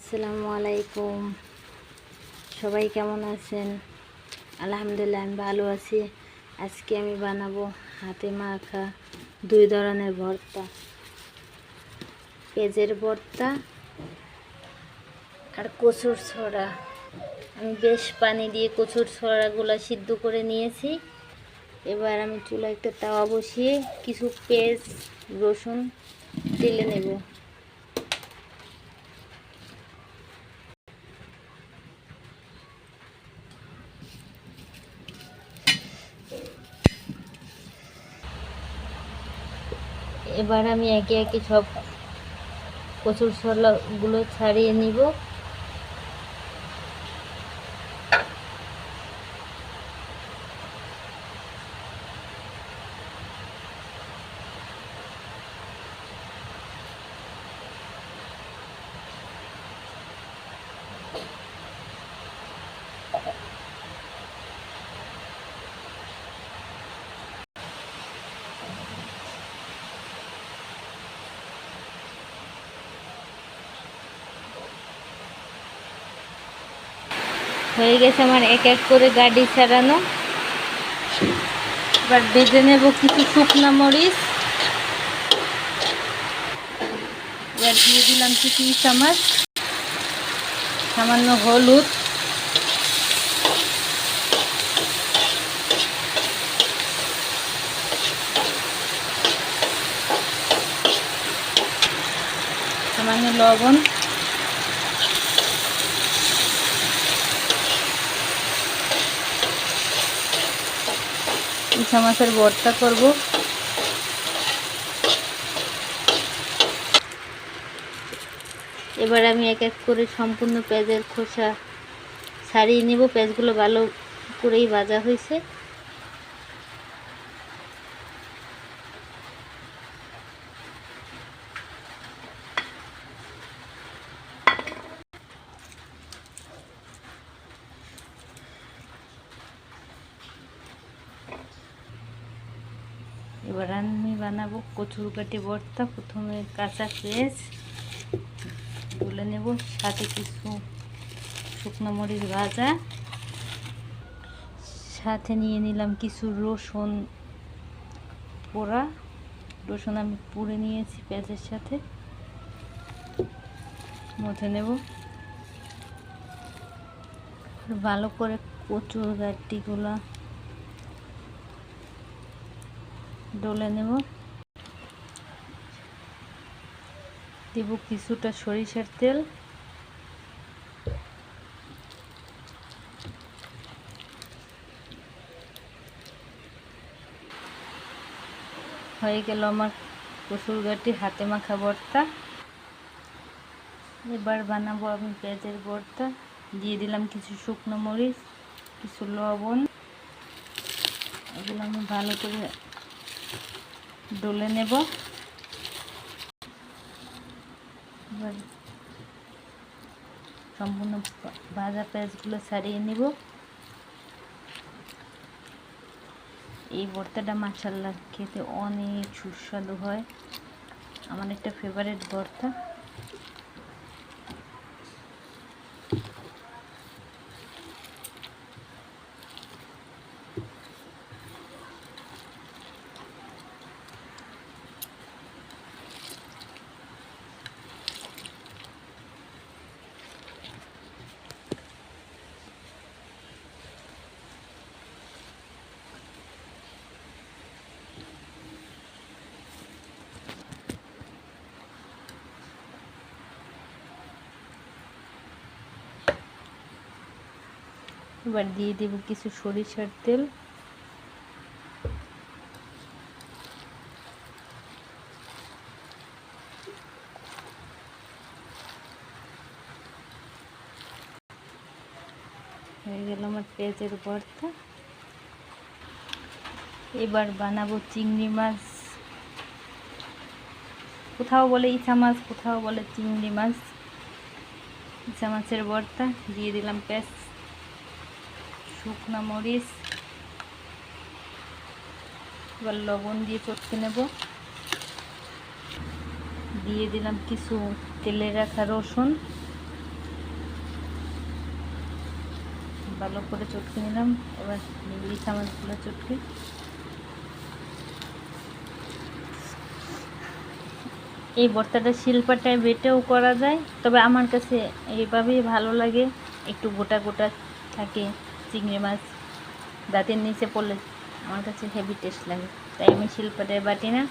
আসসালামু আলাইকুম। সবাই কেমন আছেন? আলহামদুলিল্লাহ, আমি ভালো আছি। আজকে আমি বানাবো হাতে মাখা দুই ধরনের ভর্তা। পেঁয়াজের ভর্তা আর কচুর ছড়া। আমি বেশ পানি দিয়ে কচুর ছড়াগুলো সিদ্ধ করে নিয়েছি। এবার আমি চুলা একটা তাওয়া বসিয়ে কিছু পেঁয়াজ, রসুন তেলে নেব। এবার আমি একে একে সব কচুর ছলাগুলো ছাড়িয়ে নিব। হয়ে গেছে আমার এক এক করে গাড়ি ছাড়ানো। এবার বেজে নেব কিছু শুকনো মরিচ। এবার দিয়ে দিলাম কিছু চামচ সামান্য হলুদ। সামান্য লবণ। ইচ্ছা মাছের ভর্তা করব। এবার আমি এক এক করে সম্পূর্ণ পেঁয়াজের খোসা সারিয়ে নেব। পেঁয়াজগুলো ভালো করেই ভাজা হয়েছে। এবার আমি বানাবো কচুর কাটি ভর্তা। প্রথমে কাঁচা পেঁয়াজ তুলে নেব, সাথে কিছু শুকনো মরিচ ভাজা। সাথে নিয়ে নিলাম কিছু রসুন পোড়া। রসুন আমি পুড়ে নিয়েছি পেঁয়াজের সাথে। মথে নেব। ভালো করে কচুর গাটিগুলা ডলে নেব। দেব কিছুটা সরিষার তেল। হয়ে গেল আমার কসুর গাটি হাতে মাখা ভর্তা। এবার বানাবো আমি পেঁয়াজের ভর্তা। দিয়ে দিলাম কিছু শুকনো মরিচ, কিছু লবণ। এগুলো আমি ভালো করে ডলে নেব। সম্পূর্ণ ভাজা পেঁয়াজগুলো ছাড়িয়ে নিব। এই ভর্তাটা মাসাল্লা খেতে অনেক সুস্বাদু হয়। আমার একটা ফেভারিট ভর্তা। এবার দিয়ে দেব কিছু সরিষার তেল। হয়ে গেল আমার পেঁয়াজের ভর্তা। এবার বানাবো চিংড়ি মাছ। কোথাও বলে ইচা মাছ, কোথাও বলে চিংড়ি মাছ। ইচা মাছের ভর্তা, দিয়ে দিলাম পেঁয়াজ। শুকনো মরিচ এবার লবণ দিয়ে চটকে নেব। দিয়ে দিলাম কিছু তেলে রাখা রসুন। ভালো করে চটকে নিলাম। এবার নিবড়ি চামচগুলো চটকে। এই ভর্তাটা শিল্পাটায় বেটেও করা যায়, তবে আমার কাছে এইভাবেই ভালো লাগে। একটু গোটা গোটা থাকে। চিংড়ি মাছ দাঁতের নিচে পড়লে আমার কাছে হেভি টেস্ট লাগে। তাই আমি শিল্পাটায় বাটি না।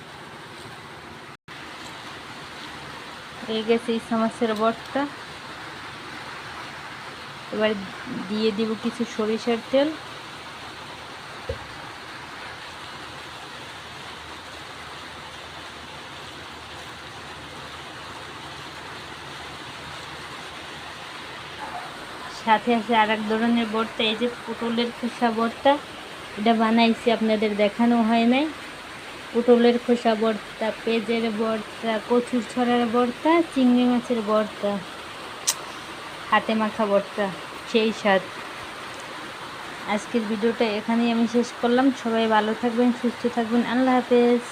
এই গেছে এই মাছের বর্তা এবার দিয়ে দিব কিছু সরিষার তেল। সাথে আছে আর এক ধরনের ভর্তা, এই যে পটলের খোসা ভর্তা, এটা বানাইছি আপনাদের দেখানো হয় নাই। পটলের খোসা ভর্তা, পেঁয়াজের ভর্তা, কচুর ছড়ার ভর্তা, চিংড়ি মাছের ভর্তা, হাতে মাখা ভর্তা, সেই স্বাদ। আজকের ভিডিওটা এখানেই আমি শেষ করলাম। সবাই ভালো থাকবেন, সুস্থ থাকবেন। আল্লাহ হাফেজ।